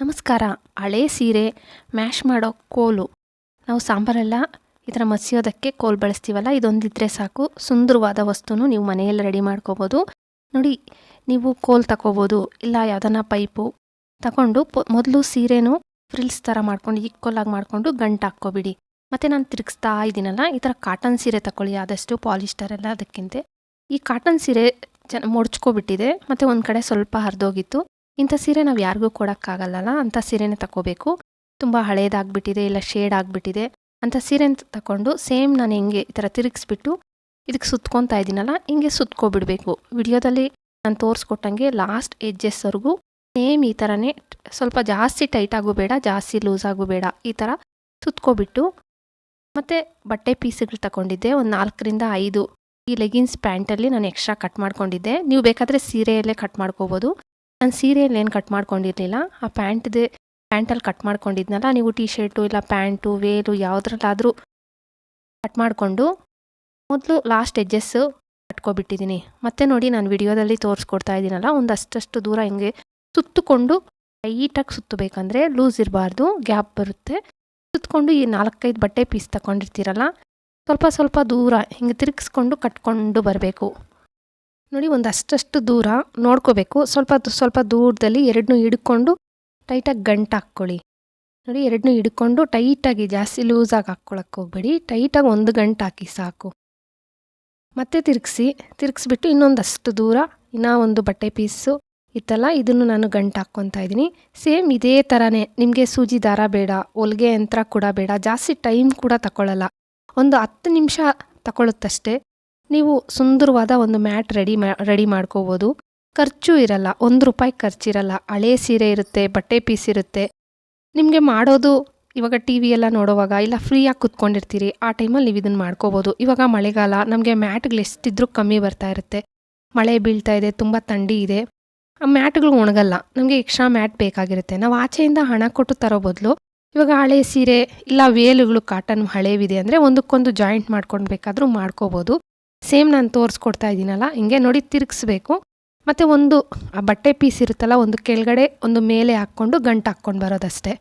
ನಮಸ್ಕಾರ. ಹಳೆ ಸೀರೆ, ಮ್ಯಾಶ್ ಮಾಡೋ ಕೋಲು. ನಾವು ಸಾಂಬಾರೆಲ್ಲ ಈ ಥರ ಮಸಿಯೋದಕ್ಕೆ ಕೋಲು ಬಳಸ್ತೀವಲ್ಲ, ಇದೊಂದಿದ್ರೆ ಸಾಕು. ಸುಂದರವಾದ ವಸ್ತುನೂ ನೀವು ಮನೆಯಲ್ಲಿ ರೆಡಿ ಮಾಡ್ಕೋಬೋದು. ನೋಡಿ, ನೀವು ಕೋಲು ತಗೋಬೋದು ಇಲ್ಲ ಯಾವ್ದನ್ನ ಪೈಪು. ತಗೊಂಡು ಮೊದಲು ಸೀರೆನೂ ಫ್ರಿಲ್ಸ್ ಥರ ಮಾಡ್ಕೊಂಡು ಈಕ್ವಲಾಗಿ ಮಾಡಿಕೊಂಡು ಗಂಟು ಹಾಕ್ಕೊಬಿಡಿ. ಮತ್ತು ನಾನು ತಿರುಗಿಸ್ತಾ ಇದ್ದೀನಲ್ಲ, ಈ ಥರ ಕಾಟನ್ ಸೀರೆ ತಗೊಳ್ಳಿ ಆದಷ್ಟು ಪಾಲಿಸ್ಟರ್ ಎಲ್ಲ ಅದಕ್ಕಿಂತ. ಈ ಕಾಟನ್ ಸೀರೆ ಚೆನ್ನ ಮೊಡ್ಚ್ಕೊಬಿಟ್ಟಿದೆ. ಮತ್ತು ಒಂದು ಕಡೆ ಸ್ವಲ್ಪ ಹರಿದೋಗಿತ್ತು. ಇಂಥ ಸೀರೆ ನಾವು ಯಾರಿಗೂ ಕೊಡೋಕ್ಕಾಗಲ್ಲಲ್ಲ? ಅಂಥ ಸೀರೆನೇ ತಗೋಬೇಕು ತುಂಬ ಹಳೇದಾಗ್ಬಿಟ್ಟಿದೆ, ಇಲ್ಲ ಶೇಡ್ ಆಗಿಬಿಟ್ಟಿದೆ ಅಂಥ ಸೀರೆನ ತಗೊಂಡು ಸೇಮ್ ನಾನು ಹೆಂಗೆ ಈ ಥರ ತಿರುಗಿಸ್ಬಿಟ್ಟು ಇದಕ್ಕೆ ಸುತ್ಕೊತಾ ಇದ್ದೀನಲ್ಲ, ಹಿಂಗೆ ಸುತ್ಕೊಬಿಡ್ಬೇಕು. ವಿಡಿಯೋದಲ್ಲಿ ನಾನು ತೋರಿಸ್ಕೊಟ್ಟಂಗೆ ಲಾಸ್ಟ್ ಎಜ್ಜಸ್ವರೆಗೂ ಸೇಮ್ ಈ ಥರನೇ ಸ್ವಲ್ಪ ಜಾಸ್ತಿ ಟೈಟ್ ಆಗು ಬೇಡ, ಜಾಸ್ತಿ ಲೂಸ್ ಆಗು ಬೇಡ, ಈ ಥರ ಸುತ್ಕೊಬಿಟ್ಟು ಮತ್ತು ಬಟ್ಟೆ ಪೀಸ್ಗಳು ತಗೊಂಡಿದ್ದೆ ಒಂದು ನಾಲ್ಕರಿಂದ ಐದು ಈ ಲೆಗಿನ್ಸ್ ಪ್ಯಾಂಟಲ್ಲಿ ನಾನು ಎಕ್ಸ್ಟ್ರಾ ಕಟ್ ಮಾಡ್ಕೊಂಡಿದ್ದೆ. ನೀವು ಬೇಕಾದರೆ ಸೀರೆಯಲ್ಲೇ ಕಟ್ ಮಾಡ್ಕೋಬೋದು. ನಾನು ಸೀರೆಯಲ್ಲಿ ಏನು ಕಟ್ ಮಾಡ್ಕೊಂಡಿರಲಿಲ್ಲ. ಆ ಪ್ಯಾಂಟ್ದೆ, ಪ್ಯಾಂಟಲ್ಲಿ ಕಟ್ ಮಾಡ್ಕೊಂಡಿದ್ನಲ್ಲ, ನೀವು ಟೀ ಶರ್ಟು ಇಲ್ಲ ಪ್ಯಾಂಟು, ವೇಲು ಯಾವುದ್ರಲ್ಲಾದರೂ ಕಟ್ ಮಾಡಿಕೊಂಡು ಮೊದಲು ಲಾಸ್ಟ್ ಎಡ್ಜಸ್ಸು ಕಟ್ಕೊಬಿಟ್ಟಿದ್ದೀನಿ. ಮತ್ತೆ ನೋಡಿ ನಾನು ವಿಡಿಯೋದಲ್ಲಿ ತೋರಿಸ್ಕೊಡ್ತಾ ಇದ್ದೀನಲ್ಲ ಒಂದು ಅಷ್ಟಷ್ಟು ದೂರ ಹಿಂಗೆ ಸುತ್ತಕೊಂಡು ಟೈಟಾಗಿ ಸುತ್ತಬೇಕಂದ್ರೆ ಲೂಸ್ ಇರಬಾರ್ದು ಗ್ಯಾಪ್ ಬರುತ್ತೆ. ಸುತ್ತಕೊಂಡು ಈ ನಾಲ್ಕೈದು ಬಟ್ಟೆ ಪೀಸ್ ತಗೊಂಡಿರ್ತೀರಲ್ಲ ಸ್ವಲ್ಪ ಸ್ವಲ್ಪ ದೂರ ಹಿಂಗೆ ತಿರುಗಿಸ್ಕೊಂಡು ಕಟ್ಕೊಂಡು ಬರಬೇಕು. ನೋಡಿ ಒಂದು ಅಷ್ಟಷ್ಟು ದೂರ ನೋಡ್ಕೋಬೇಕು. ಸ್ವಲ್ಪ ಸ್ವಲ್ಪ ದೂರದಲ್ಲಿ ಎರಡನ್ನೂ ಹಿಡ್ಕೊಂಡು ಟೈಟಾಗಿ ಗಂಟು ಹಾಕ್ಕೊಳ್ಳಿ. ನೋಡಿ, ಎರಡನ್ನೂ ಹಿಡ್ಕೊಂಡು ಟೈಟಾಗಿ ಜಾಸ್ತಿ ಲೂಸಾಗಿ ಹಾಕ್ಕೊಳಕ್ಕೆ ಹೋಗ್ಬೇಡಿ. ಟೈಟಾಗಿ ಒಂದು ಗಂಟು ಹಾಕಿ ಸಾಕು. ಮತ್ತೆ ತಿರುಗಿಸಿ, ತಿರುಗಿಸ್ಬಿಟ್ಟು ಇನ್ನೊಂದಷ್ಟು ದೂರ, ಇನ್ನೂ ಒಂದು ಬಟ್ಟೆ ಪೀಸು ಇತ್ತಲ್ಲ, ಇದನ್ನು ನಾನು ಗಂಟು ಹಾಕ್ಕೊತಾ ಇದ್ದೀನಿ. ಸೇಮ್ ಇದೇ ಥರನೇ ನಿಮಗೆ ಸೂಜಿ ದಾರ ಬೇಡ, ಹೊಲಿಗೆ ಯಂತ್ರ ಕೂಡ ಬೇಡ, ಜಾಸ್ತಿ ಟೈಮ್ ಕೂಡ ತಗೊಳ್ಳಲ್ಲ ಒಂದು ಹತ್ತು ನಿಮಿಷ ತಗೊಳುತ್ತಷ್ಟೇ. ನೀವು ಸುಂದರವಾದ ಒಂದು ಮ್ಯಾಟ್ ರೆಡಿ ರೆಡಿ ಮಾಡ್ಕೋಬೋದು. ಖರ್ಚು ಇರಲ್ಲ, ಒಂದು ರೂಪಾಯಿ ಖರ್ಚಿರಲ್ಲ. ಹಳೆ ಸೀರೆ ಇರುತ್ತೆ, ಬಟ್ಟೆ ಪೀಸ್ ಇರುತ್ತೆ. ನಿಮಗೆ ಮಾಡೋದು ಇವಾಗ ಟಿ ವಿ ಎಲ್ಲ ನೋಡೋವಾಗ ಇಲ್ಲ, ಫ್ರೀಯಾಗಿ ಕುತ್ಕೊಂಡಿರ್ತೀರಿ, ಆ ಟೈಮಲ್ಲಿ ನೀವು ಇದನ್ನು ಮಾಡ್ಕೋಬೋದು. ಇವಾಗ ಮಳೆಗಾಲ, ನಮಗೆ ಮ್ಯಾಟ್ಗಳು ಎಷ್ಟಿದ್ರೂ ಕಮ್ಮಿ ಬರ್ತಾ ಇರುತ್ತೆ. ಮಳೆ ಬೀಳ್ತಾ ಇದೆ, ತುಂಬ ಥಂಡಿ ಇದೆ. ಆ ಮ್ಯಾಟ್ಗಳು ಒಣಗಲ್ಲ, ನಮಗೆ ಎಕ್ಸ್ಟ್ರಾ ಮ್ಯಾಟ್ ಬೇಕಾಗಿರುತ್ತೆ. ನಾವು ಆಚೆಯಿಂದ ಹಣ ಕೊಟ್ಟು ತರೋ ಬದಲು ಇವಾಗ ಹಳೆ ಸೀರೆ ಇಲ್ಲ, ವೇಲುಗಳು, ಕಾಟನ್ ಹಳೇವಿದೆ ಅಂದರೆ ಒಂದಕ್ಕೊಂದು ಜಾಯಿಂಟ್ ಮಾಡ್ಕೊಂಡು ಬೇಕಾದರೂ ಮಾಡ್ಕೋಬೋದು. ಸೇಮ್ ನಾನು ತೋರಿಸ್ಕೊಡ್ತಾ ಇದ್ದೀನಲ್ಲ, ಹಿಂಗೆ ನೋಡಿ ತಿರುಗಿಸ್ಬೇಕು. ಮತ್ತು ಒಂದು, ಆ ಬಟ್ಟೆ ಪೀಸ್ ಇರುತ್ತಲ್ಲ, ಒಂದು ಕೆಳಗಡೆ ಒಂದು ಮೇಲೆ ಹಾಕ್ಕೊಂಡು ಗಂಟು ಹಾಕ್ಕೊಂಡು ಬರೋದಷ್ಟೇ.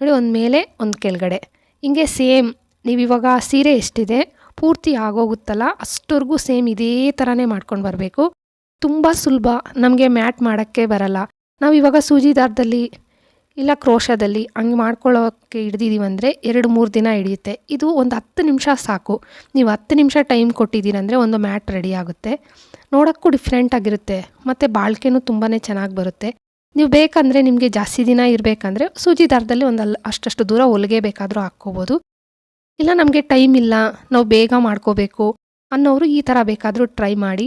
ನೋಡಿ, ಒಂದು ಮೇಲೆ, ಒಂದು ಕೆಳಗಡೆ. ಹಿಂಗೆ ಸೇಮ್, ನೀವು ಇವಾಗ ಸೀರೆ ಎಷ್ಟಿದೆ, ಪೂರ್ತಿ ಆಗೋಗುತ್ತಲ್ಲ ಅಷ್ಟವರೆಗೂ ಸೇಮ್ ಇದೇ ಥರನೇ ಮಾಡ್ಕೊಂಡು ಬರಬೇಕು. ತುಂಬ ಸುಲಭ, ನಮಗೆ ಮ್ಯಾಟ್ ಮಾಡೋಕ್ಕೆ ಬರಲ್ಲ. ನಾವು ಇವಾಗ ಸೂಜಿ ದಾರದಲ್ಲಿ ಇಲ್ಲ ಕ್ರೋಶದಲ್ಲಿ ಹಂಗೆ ಮಾಡ್ಕೊಳ್ಳೋಕ್ಕೆ ಹಿಡ್ದಿದ್ದೀವಂದರೆ ಎರಡು ಮೂರು ದಿನ ಹಿಡಿಯುತ್ತೆ. ಇದು ಒಂದು ಹತ್ತು ನಿಮಿಷ ಸಾಕು. ನೀವು ಹತ್ತು ನಿಮಿಷ ಟೈಮ್ ಕೊಟ್ಟಿದ್ದೀರಂದರೆ ಒಂದು ಮ್ಯಾಟ್ ರೆಡಿ ಆಗುತ್ತೆ. ನೋಡೋಕ್ಕೂ ಡಿಫ್ರೆಂಟ್ ಆಗಿರುತ್ತೆ. ಮತ್ತು ಬಾಳ್ಕೆನೂ ತುಂಬಾ ಚೆನ್ನಾಗಿ ಬರುತ್ತೆ. ನೀವು ಬೇಕಂದರೆ ನಿಮಗೆ ಜಾಸ್ತಿ ದಿನ ಇರಬೇಕಂದ್ರೆ ಸೂಜಿ ದಾರದಲ್ಲಿ ಒಂದು ಅಲ್ಲಿ ಅಷ್ಟಷ್ಟು ದೂರ ಹೊಲಿಗೆ ಬೇಕಾದರೂ ಹಾಕ್ಕೋಬೋದು. ಇಲ್ಲ ನಮಗೆ ಟೈಮ್ ಇಲ್ಲ, ನಾವು ಬೇಗ ಮಾಡ್ಕೋಬೇಕು ಅನ್ನೋರು ಈ ಥರ ಬೇಕಾದರೂ ಟ್ರೈ ಮಾಡಿ.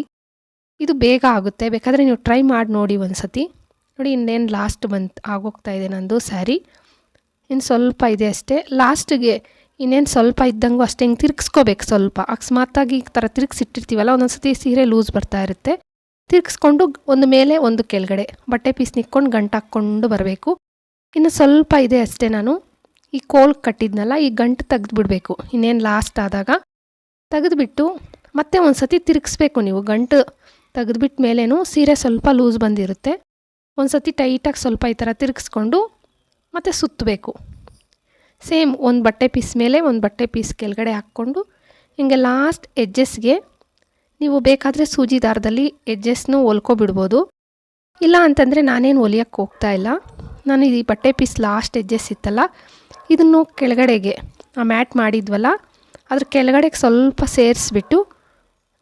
ಇದು ಬೇಗ ಆಗುತ್ತೆ. ಬೇಕಾದರೆ ನೀವು ಟ್ರೈ ಮಾಡಿ ನೋಡಿ ಒಂದು ಸತಿ ನೋಡಿ, ಇನ್ನೇನು ಲಾಸ್ಟ್ ಬಂತು, ಆಗೋಗ್ತಾ ಇದೆ ನಂದು ಸ್ಯಾರಿ ಇನ್ನು ಸ್ವಲ್ಪ ಇದೆ ಅಷ್ಟೇ. ಲಾಸ್ಟಿಗೆ ಇನ್ನೇನು ಸ್ವಲ್ಪ ಇದ್ದಂಗೂ ಅಷ್ಟೇ, ಹಿಂಗೆ ತಿರ್ಗಿಸ್ಕೋಬೇಕು ಸ್ವಲ್ಪ. ಅಕಸ್ಮಾತಾಗಿ ಈ ಥರ ತಿರ್ಗಿಸಿಟ್ಟಿರ್ತೀವಲ್ಲ ಒಂದೊಂದು ಸತಿ ಸೀರೆ ಲೂಸ್ ಬರ್ತಾ ಇರುತ್ತೆ. ತಿರ್ಗಿಸ್ಕೊಂಡು ಒಂದು ಮೇಲೆ ಒಂದು ಕೆಳಗಡೆ, ಬಟ್ಟೆ ಪೀಸ್ ನಿಕ್ಕೊಂಡು ಗಂಟು ಹಾಕ್ಕೊಂಡು ಬರಬೇಕು. ಇನ್ನು ಸ್ವಲ್ಪ ಇದೆ ಅಷ್ಟೇ ನಾನು. ಈ ಕೋಲ್ ಕಟ್ಟಿದ್ನಲ್ಲ, ಈ ಗಂಟು ತೆಗೆದುಬಿಡ್ಬೇಕು. ಇನ್ನೇನು ಲಾಸ್ಟ್ ಆದಾಗ ತೆಗೆದುಬಿಟ್ಟು ಮತ್ತೆ ಒಂದು ಸತಿ ತಿರುಗಿಸ್ಬೇಕು ನೀವು. ಗಂಟು ತೆಗೆದುಬಿಟ್ಟ ಮೇಲೇನು ಸೀರೆ ಸ್ವಲ್ಪ ಲೂಸ್ ಬಂದಿರುತ್ತೆ. ಒಂದು ಸತಿ ಟೈಟಾಗಿ ಸ್ವಲ್ಪ ಈ ಥರ ತಿರುಗಿಸ್ಕೊಂಡು ಮತ್ತು ಸುತ್ತಬೇಕು. ಸೇಮ್ ಒಂದು ಬಟ್ಟೆ ಪೀಸ್ ಮೇಲೆ ಒಂದು ಬಟ್ಟೆ ಪೀಸ್ ಕೆಳಗಡೆ ಹಾಕ್ಕೊಂಡು ಹಿಂಗೆ ಲಾಸ್ಟ್ ಎಡ್ಜಸ್ಗೆ ನೀವು ಬೇಕಾದರೆ ಸೂಜಿ ದಾರದಲ್ಲಿ ಎಡ್ಜಸ್ನೂ ಹೊಲ್ಕೊಬಿಡ್ಬೋದು. ಇಲ್ಲ ಅಂತಂದರೆ ನಾನೇನು ಹೊಲಿಯೋಕ್ಕೆ ಹೋಗ್ತಾ ಇಲ್ಲ. ನಾನು ಈ ಬಟ್ಟೆ ಪೀಸ್ ಲಾಸ್ಟ್ ಎಡ್ಜಸ್ ಇತ್ತಲ್ಲ, ಇದನ್ನು ಕೆಳಗಡೆಗೆ ಆ ಮ್ಯಾಟ್ ಮಾಡಿದ್ವಲ್ಲ, ಅದ್ರ ಕೆಳಗಡೆಗೆ ಸ್ವಲ್ಪ ಸೇರಿಸ್ಬಿಟ್ಟು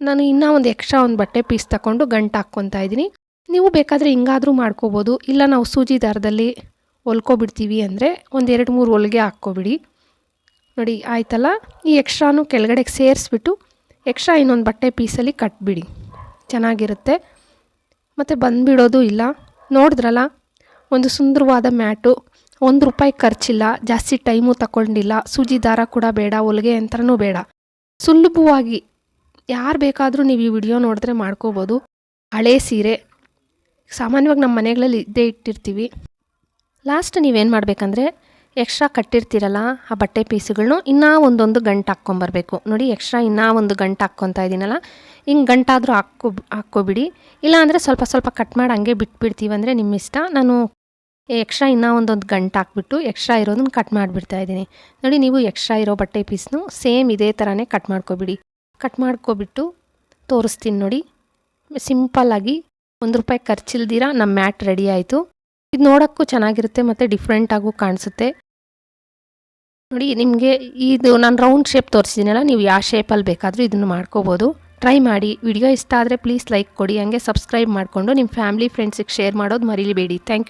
ನಾನು ಇನ್ನೂ ಒಂದು ಎಕ್ಸ್ಟ್ರಾ ಒಂದು ಬಟ್ಟೆ ಪೀಸ್ ತಗೊಂಡು ಗಂಟು ಹಾಕ್ಕೊತಾ ಇದ್ದೀನಿ. ನೀವು ಬೇಕಾದರೆ ಹಿಂಗಾದರೂ ಮಾಡ್ಕೋಬೋದು. ಇಲ್ಲ ನಾವು ಸೂಜಿ ದಾರದಲ್ಲಿ ಹೊಲ್ಕೊಬಿಡ್ತೀವಿ ಅಂದರೆ ಒಂದು ಎರಡು ಮೂರು ಹೊಲಿಗೆ ಹಾಕ್ಕೊಬಿಡಿ. ನೋಡಿ, ಆಯ್ತಲ್ಲ? ಈ ಎಕ್ಸ್ಟ್ರಾನು ಕೆಳಗಡೆಗೆ ಸೇರಿಸ್ಬಿಟ್ಟು ಎಕ್ಸ್ಟ್ರಾ ಇನ್ನೊಂದು ಬಟ್ಟೆ ಪೀಸಲ್ಲಿ ಕಟ್ಬಿಡಿ. ಚೆನ್ನಾಗಿರುತ್ತೆ. ಮತ್ತು ಬಂದುಬಿಡೋದು ಇಲ್ಲ. ನೋಡಿದ್ರಲ್ಲ? ಒಂದು ಸುಂದರವಾದ ಮ್ಯಾಟು. ಒಂದು ರೂಪಾಯಿ ಖರ್ಚಿಲ್ಲ. ಜಾಸ್ತಿ ಟೈಮು ತಗೊಂಡಿಲ್ಲ ಸೂಜಿ ದಾರ ಕೂಡ ಬೇಡ, ಹೊಲಿಗೆ ಯಂತ್ರನೂ ಬೇಡ. ಸುಲಭವಾಗಿ ಯಾರು ಬೇಕಾದರೂ ನೀವು ಈ ವಿಡಿಯೋ ನೋಡಿದ್ರೆ ಮಾಡ್ಕೋಬೋದು. ಹಳೇ ಸೀರೆ. ಸಾಮಾನ್ಯವಾಗಿ ನಮ್ಮ ಮನೆಗಳಲ್ಲಿ ಇದ್ದೇ ಇಟ್ಟಿರ್ತೀವಿ. ಲಾಸ್ಟ್ ನೀವೇನು ಮಾಡಬೇಕಂದ್ರೆ ಎಕ್ಸ್ಟ್ರಾ ಕಟ್ಟಿರ್ತೀರಲ್ಲ ಆ ಬಟ್ಟೆ ಪೀಸುಗಳನ್ನೂ ಇನ್ನೂ ಒಂದೊಂದು ಗಂಟು ಹಾಕ್ಕೊಂಬರ್ಬೇಕು ನೋಡಿ ಎಕ್ಸ್ಟ್ರಾ ಇನ್ನೂ ಒಂದು ಗಂಟು ಹಾಕ್ಕೊತಾ ಇದ್ದೀನಲ್ಲ ಹಿಂಗೆ ಗಂಟಾದರೂ ಹಾಕ್ಕೋ ಹಾಕ್ಕೊಬಿಡಿ. ಇಲ್ಲಾಂದರೆ ಸ್ವಲ್ಪ ಸ್ವಲ್ಪ ಕಟ್ ಮಾಡಿ ಹಂಗೆ ಬಿಟ್ಬಿಡ್ತೀವಂದರೆ ನಿಮ್ಮ ಇಷ್ಟ ನಾನು ಎಕ್ಸ್ಟ್ರಾ ಇನ್ನೂ ಒಂದೊಂದು ಗಂಟು ಹಾಕ್ಬಿಟ್ಟು ಎಕ್ಸ್ಟ್ರಾ ಇರೋದನ್ನ ಕಟ್ ಮಾಡಿಬಿಡ್ತಾ ಇದ್ದೀನಿ ನೋಡಿ, ನೀವು ಎಕ್ಸ್ಟ್ರಾ ಇರೋ ಬಟ್ಟೆ ಪೀಸ್ನು ಸೇಮ್ ಇದೇ ಥರನೇ ಕಟ್ ಮಾಡ್ಕೊಬಿಡಿ. ಕಟ್ ಮಾಡ್ಕೊಬಿಟ್ಟು ತೋರಿಸ್ತೀನಿ ನೋಡಿ. ಸಿಂಪಲ್ಲಾಗಿ ಒಂದು ರೂಪಾಯಿ ಖರ್ಚಿಲ್ದಿರ ನಮ್ಮ ಮ್ಯಾಟ್ ರೆಡಿ ಆಯಿತು. ಇದು ನೋಡೋಕ್ಕೂ ಚೆನ್ನಾಗಿರುತ್ತೆ ಮತ್ತು ಡಿಫ್ರೆಂಟಾಗೂ ಕಾಣಿಸುತ್ತೆ. ನೋಡಿ, ನಿಮಗೆ ಇದು ನಾನು ರೌಂಡ್ ಶೇಪ್ ತೋರಿಸಿದ್ದೀನಲ್ಲ ನೀವು ಯಾವ ಶೇಪಲ್ಲಿ ಬೇಕಾದರೂ ಇದನ್ನು ಮಾಡ್ಕೋಬೋದು. ಟ್ರೈ ಮಾಡಿ. ವಿಡಿಯೋ ಇಷ್ಟ ಆದರೆ ಪ್ಲೀಸ್ ಲೈಕ್ ಕೊಡಿ. ಹಂಗೆ ಸಬ್ಸ್ಕ್ರೈಬ್ ಮಾಡಿಕೊಂಡು ನಿಮ್ಮ ಫ್ಯಾಮಿಲಿ ಫ್ರೆಂಡ್ಸಿಗೆ ಶೇರ್ ಮಾಡೋದು ಮರಿಲಿಬೇಡಿ ಥ್ಯಾಂಕ್ ಯು